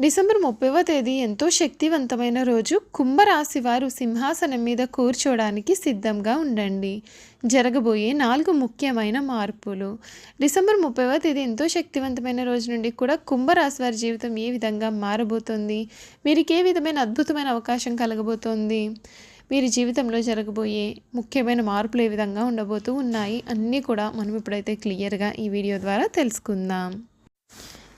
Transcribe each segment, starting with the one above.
December ముప్పైవ తేదీ ఎంతో శక్తివంతమైన రోజు. కుంభరాశి వారు సింహాసనం మీద కూర్చోడానికి సిద్ధంగా ఉండండి. జరగబోయే నాలుగు ముఖ్యమైన మార్పులు. డిసెంబర్ ముప్పైవ తేదీ ఎంతో శక్తివంతమైన రోజు నుండి కూడా కుంభరాశి వారి జీవితం ఏ విధంగా మారబోతోంది? వీరికి ఏ విధమైన అద్భుతమైన అవకాశం కలగబోతోంది? వీరి జీవితంలో జరగబోయే ముఖ్యమైన మార్పులు ఏ విధంగా ఉండబోతూ ఉన్నాయి? అన్నీ కూడా మనం ఇప్పుడైతే క్లియర్గా ఈ వీడియో ద్వారా తెలుసుకుందాం.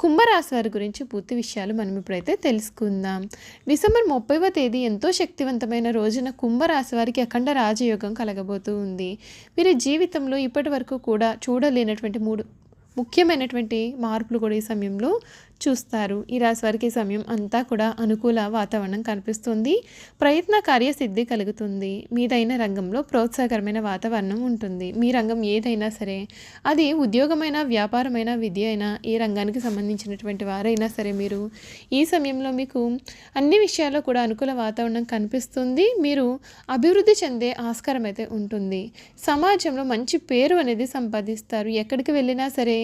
కుంభరాశి వారి గురించి పూర్తి విషయాలు మనం ఇప్పుడైతే తెలుసుకుందాం. డిసెంబర్ ముప్పైవ తేదీ ఎంతో శక్తివంతమైన రోజున కుంభరాశి వారికి అఖండ రాజయోగం కలగబోతూ ఉంది. వీరి జీవితంలో ఇప్పటి వరకు కూడా చూడలేనటువంటి మూడు ముఖ్యమైనటువంటి మార్పులు కూడా ఈ సమయంలో చూస్తారు. ఈ రాశి వారికి సమయం అంతా కూడా అనుకూల వాతావరణం కనిపిస్తుంది. ప్రయత్న కార్యసిద్ధి కలుగుతుంది. మీదైన రంగంలో ప్రోత్సాహకరమైన వాతావరణం ఉంటుంది. మీ రంగం ఏదైనా సరే అది ఉద్యోగమైన వ్యాపారమైన విద్య అయినా ఏ రంగానికి సంబంధించినటువంటి వారైనా సరే మీరు ఈ సమయంలో మీకు అన్ని విషయాల్లో కూడా అనుకూల వాతావరణం కనిపిస్తుంది. మీరు అభివృద్ధి చెందే ఆస్కారం అయితే ఉంటుంది. సమాజంలో మంచి పేరు అనేది సంపాదిస్తారు. ఎక్కడికి వెళ్ళినా సరే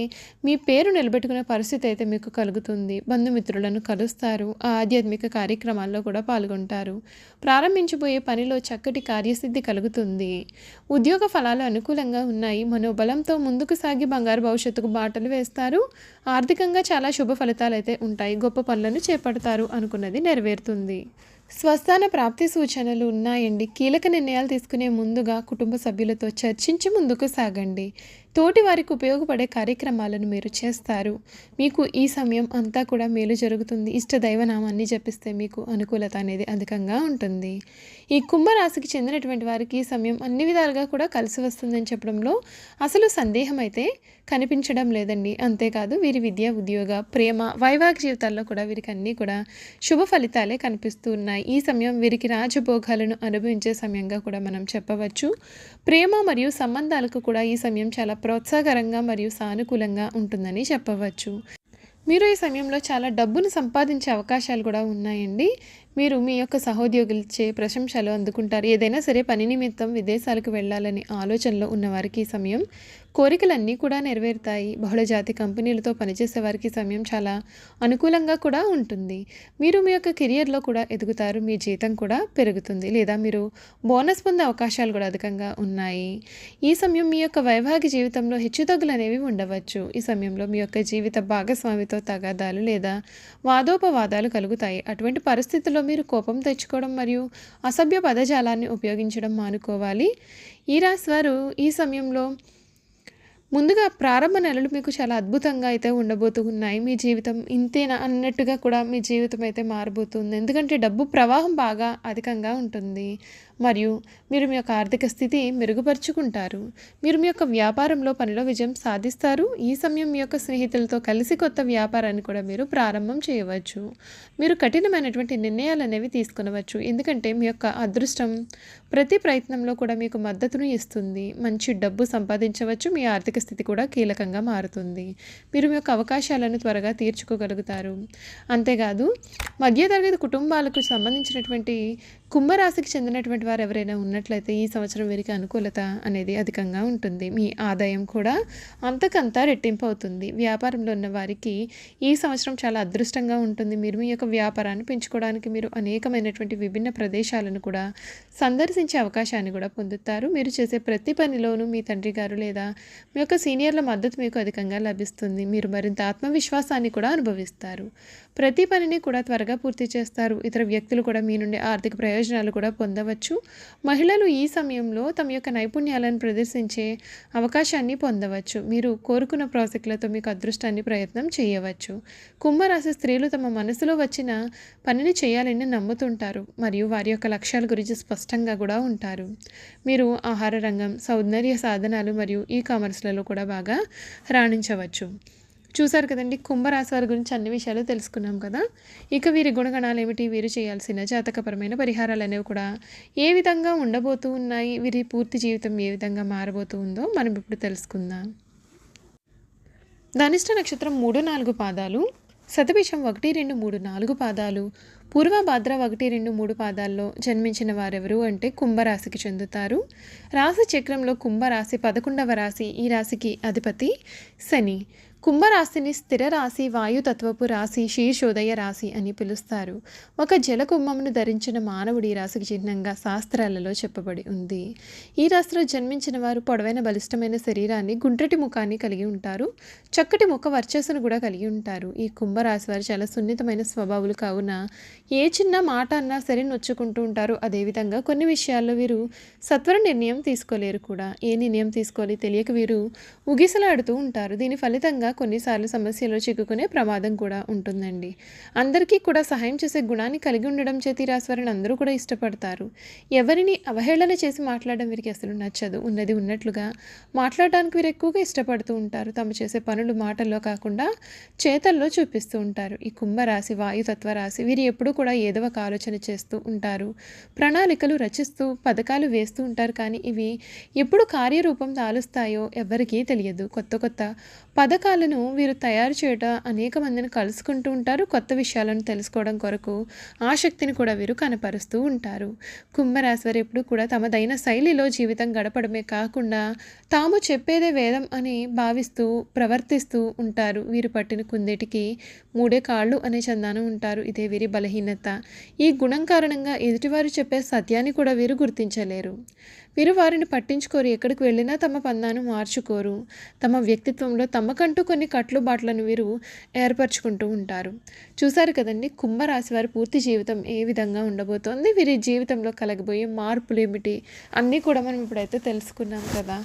మీ పేరు నిలబెట్టుకునే పరిస్థితి అయితే మీకు కలుగుతుంది. బంధుమిత్రులను కలుస్తారు. ఆ ఆధ్యాత్మిక కార్యక్రమాల్లో కూడా పాల్గొంటారు. ప్రారంభించబోయే పనిలో చక్కటి కార్యసిద్ధి కలుగుతుంది. ఉద్యోగ ఫలాలు అనుకూలంగా ఉన్నాయి. మనోబలంతో ముందుకు సాగి బంగారు భవిష్యత్తుకు బాటలు వేస్తారు. ఆర్థికంగా చాలా శుభ ఫలితాలు అయితే ఉంటాయి. గొప్ప పనులను చేపడతారు అనుకున్నది నెరవేరుతుంది. స్వస్థాన ప్రాప్తి సూచనలు ఉన్నాయండి. కీలక నిర్ణయాలు తీసుకునే ముందుగా కుటుంబ సభ్యులతో చర్చించి ముందుకు సాగండి. తోటి వారికి ఉపయోగపడే కార్యక్రమాలను మీరు చేస్తారు. మీకు ఈ సమయం అంతా కూడా మేలు జరుగుతుంది. ఇష్ట దైవనామాన్ని జపిస్తే మీకు అనుకూలత అనేది అధికంగా ఉంటుంది. ఈ కుంభరాశికి చెందినటువంటి వారికి ఈ సమయం అన్ని విధాలుగా కూడా కలిసి వస్తుందని చెప్పడంలో అసలు సందేహం అయితే కనిపించడం లేదండి. అంతేకాదు వీరి విద్య ఉద్యోగ ప్రేమ వైవాహిక జీవితాల్లో కూడా వీరికి అన్నీ కూడా శుభ ఫలితాలే కనిపిస్తూ ఉన్నాయి ఈ సమయం వీరికి రాజభోగాలను అనుభవించే సమయంగా కూడా మనం చెప్పవచ్చు. ప్రేమ మరియు సంబంధాలకు కూడా ఈ సమయం చాలా ప్రోత్సాహకరంగా మరియు సానుకూలంగా ఉంటుందని చెప్పవచ్చు. మీరు ఈ సమయంలో చాలా డబ్బును సంపాదించే అవకాశాలు కూడా ఉన్నాయండి. మీరు మీ యొక్క సహోద్యోగులచే ప్రశంసలు అందుకుంటారు. ఏదైనా సరే పని నిమిత్తం విదేశాలకు వెళ్ళాలని ఆలోచనలో ఉన్నవారికి ఈ సమయం కోరికలన్నీ కూడా నెరవేరుతాయి. బహుళజాతి కంపెనీలతో పనిచేసే వారికి సమయం చాలా అనుకూలంగా కూడా ఉంటుంది. మీరు మీ యొక్క కెరియర్లో కూడా ఎదుగుతారు. మీ జీతం కూడా పెరుగుతుంది. లేదా మీరు బోనస్ పొందే అవకాశాలు కూడా అధికంగా ఉన్నాయి. ఈ సమయం మీ యొక్క వైవాహిక జీవితంలో హెచ్చుతగ్గులు అనేవి ఉండవచ్చు. ఈ సమయంలో మీ యొక్క జీవిత భాగస్వామితో తగాదాలు లేదా వాదోపవాదాలు కలుగుతాయి. అటువంటి పరిస్థితుల్లో మీరు కోపం తెచ్చుకోవడం మరియు అసభ్య పదజాలాన్ని ఉపయోగించడం మానుకోవాలి. ఈ రాశి వారు ఈ సమయంలో ముందుగా ప్రారంభ నెలలు మీకు చాలా అద్భుతంగా అయితే ఉండబోతూ ఉన్నాయి. మీ జీవితం ఇంతేనా అన్నట్టుగా కూడా మీ జీవితం అయితే మారబోతుంది. ఎందుకంటే డబ్బు ప్రవాహం బాగా అధికంగా ఉంటుంది. మరియు మీరు మీ యొక్క ఆర్థిక స్థితి మెరుగుపరుచుకుంటారు. మీరు మీ యొక్క వ్యాపారంలో పనిలో విజయం సాధిస్తారు. ఈ సమయం మీ యొక్క స్నేహితులతో కలిసి కొత్త వ్యాపారాన్ని కూడా మీరు ప్రారంభం చేయవచ్చు. మీరు కఠినమైనటువంటి నిర్ణయాలు అనేవి తీసుకునవచ్చు. ఎందుకంటే మీ యొక్క అదృష్టం ప్రతి ప్రయత్నంలో కూడా మీకు మద్దతును ఇస్తుంది. మంచి డబ్బు సంపాదించవచ్చు. మీ ఆర్థిక స్థితి కూడా కీలకంగా మారుతుంది. మీరు మీ యొక్క అవకాశాలను త్వరగా తీర్చుకోగలుగుతారు. అంతేకాదు మధ్యతరగతి కుటుంబాలకు సంబంధించినటువంటి కుంభరాశికి చెందినటువంటి వారు ఎవరైనా ఉన్నట్లయితే ఈ సంవత్సరం వీరికి అనుకూలత అనేది అధికంగా ఉంటుంది. మీ ఆదాయం కూడా అంతకంతా రెట్టింపు అవుతుంది. వ్యాపారంలో ఉన్న వారికి ఈ సంవత్సరం చాలా అదృష్టంగా ఉంటుంది. మీరు మీ యొక్క వ్యాపారాన్ని పెంచుకోవడానికి మీరు అనేకమైనటువంటి విభిన్న ప్రదేశాలను కూడా సందర్శించే అవకాశాన్ని కూడా పొందుతారు. మీరు చేసే ప్రతి పనిలోనూ మీ తండ్రి గారు లేదా మీ యొక్క సీనియర్ల మద్దతు మీకు అధికంగా లభిస్తుంది. మీరు మరింత ఆత్మవిశ్వాసాన్ని కూడా అనుభవిస్తారు. ప్రతి పనిని కూడా త్వరగా పూర్తి చేస్తారు. ఇతర వ్యక్తులు కూడా మీ నుండి ఆర్థిక ప్రయోజనాలు కూడా పొందవచ్చు. మహిళలు ఈ సమయంలో తమ యొక్క నైపుణ్యాలను ప్రదర్శించే అవకాశాన్ని పొందవచ్చు. మీరు కోరుకున్న ప్రాజెక్టులతో మీకు అదృష్టాన్ని ప్రయత్నం చేయవచ్చు. కుంభరాశి స్త్రీలు తమ మనసులో వచ్చిన పనిని చేయాలని నమ్ముతుంటారు మరియు వారి యొక్క లక్ష్యాల గురించి స్పష్టంగా కూడా ఉంటారు. మీరు ఆహార రంగం సౌందర్య సాధనాలు మరియు ఈ కామర్స్లలో కూడా బాగా రాణించవచ్చు. చూసారు కదండి కుంభరాశి వారి గురించి అన్ని విషయాలు తెలుసుకున్నాం కదా. ఇక వీరి గుణగణాలు ఏమిటి వీరు చేయాల్సిన జాతకపరమైన పరిహారాలు అనేవి కూడా ఏ విధంగా ఉండబోతూ ఉన్నాయి వీరి పూర్తి జీవితం ఏ విధంగా మారబోతూ ఉందో మనం ఇప్పుడు తెలుసుకుందాం. ధనిష్ట నక్షత్రం మూడు నాలుగు పాదాలు శతభిషం ఒకటి రెండు మూడు నాలుగు పాదాలు పూర్వ భాద్ర ఒకటి రెండు మూడు పాదాల్లో జన్మించిన వారెవరు అంటే కుంభరాశికి చెందుతారు. రాశి చక్రంలో కుంభరాశి పదకొండవ రాశి ఈ రాశికి అధిపతి శని. కుంభరాశిని స్థిర రాశి వాయుతత్వపు రాశి శీర్షోదయ రాశి అని పిలుస్తారు. ఒక జలకుంభమును ధరించిన మానవుడి రాశికి చిహ్నంగా శాస్త్రాలలో చెప్పబడి ఉంది. ఈ రాశిలో జన్మించిన వారు పొడవైన బలిష్టమైన శరీరాన్ని గుండ్రటి ముఖాన్ని కలిగి ఉంటారు. చక్కటి ముఖ వర్చస్సును కూడా కలిగి ఉంటారు. ఈ కుంభరాశి వారు చాలా సున్నితమైన స్వభావులు కావున ఏ చిన్న మాట అన్నా సరే నొచ్చుకుంటూ ఉంటారు. అదేవిధంగా కొన్ని విషయాల్లో వీరు సత్వర నిర్ణయం తీసుకోలేరు కూడా. ఏ నిర్ణయం తీసుకోవాలి తెలియక వీరు ఉగిసలాడుతూ ఉంటారు. దీని ఫలితంగా కొన్నిసార్లు సమస్యలో చిక్కుకునే ప్రమాదం కూడా ఉంటుందండి. అందరికీ కూడా సహాయం చేసే గుణాన్ని కలిగి ఉండడం చేతి రాశివారిని అందరూ కూడా ఇష్టపడతారు. ఎవరిని అవహేళన చేసి మాట్లాడడం వీరికి అసలు నచ్చదు. ఉన్నది ఉన్నట్లుగా మాట్లాడడానికి వీరు ఎక్కువగా ఇష్టపడుతూ ఉంటారు. తమ చేసే పనులు మాటల్లో కాకుండా చేతల్లో చూపిస్తూ ఉంటారు. ఈ కుంభరాశి వాయుతత్వ రాశి వీరు ఎప్పుడూ కూడా ఏదో ఒక ఆలోచన చేస్తూ ఉంటారు. ప్రణాళికలు రచిస్తూ పథకాలు వేస్తూ ఉంటారు. కానీ ఇవి ఎప్పుడు కార్యరూపం తాలుస్తాయో ఎవరికీ తెలియదు. కొత్త కొత్త పథకాలు పథకాలను వీరు తయారు చేయట అనేక మందిని కలుసుకుంటూ ఉంటారు. కొత్త విషయాలను తెలుసుకోవడం కొరకు ఆసక్తిని కూడా వీరు కనపరుస్తూ ఉంటారు. కుంభరాశి వారు ఎప్పుడు కూడా తమదైన శైలిలో జీవితం గడపడమే కాకుండా తాము చెప్పేదే వేదం అని భావిస్తూ ప్రవర్తిస్తూ ఉంటారు. వీరు పట్టిన కుందేటికి మూడే కాళ్ళు అనే చందానం ఉంటారు. ఇదే వీరి బలహీనత. ఈ గుణం కారణంగా ఎదుటివారు చెప్పే సత్యాన్ని కూడా వీరు గుర్తించలేరు. వీరు వారిని పట్టించుకోరు. ఎక్కడికి వెళ్ళినా తమ పందాను మార్చుకోరు. తమ వ్యక్తిత్వంలో తమకంటూ కొన్ని కట్టుబాట్లను వీరు ఏర్పరచుకుంటూ ఉంటారు. చూశారు కదండి కుంభరాశి వారి పూర్తి జీవితం ఏ విధంగా ఉండబోతోంది? వీరి జీవితంలో కలగబోయే మార్పులు ఏమిటి? అన్నీ కూడా మనం ఇప్పుడైతే తెలుసుకున్నాం కదా.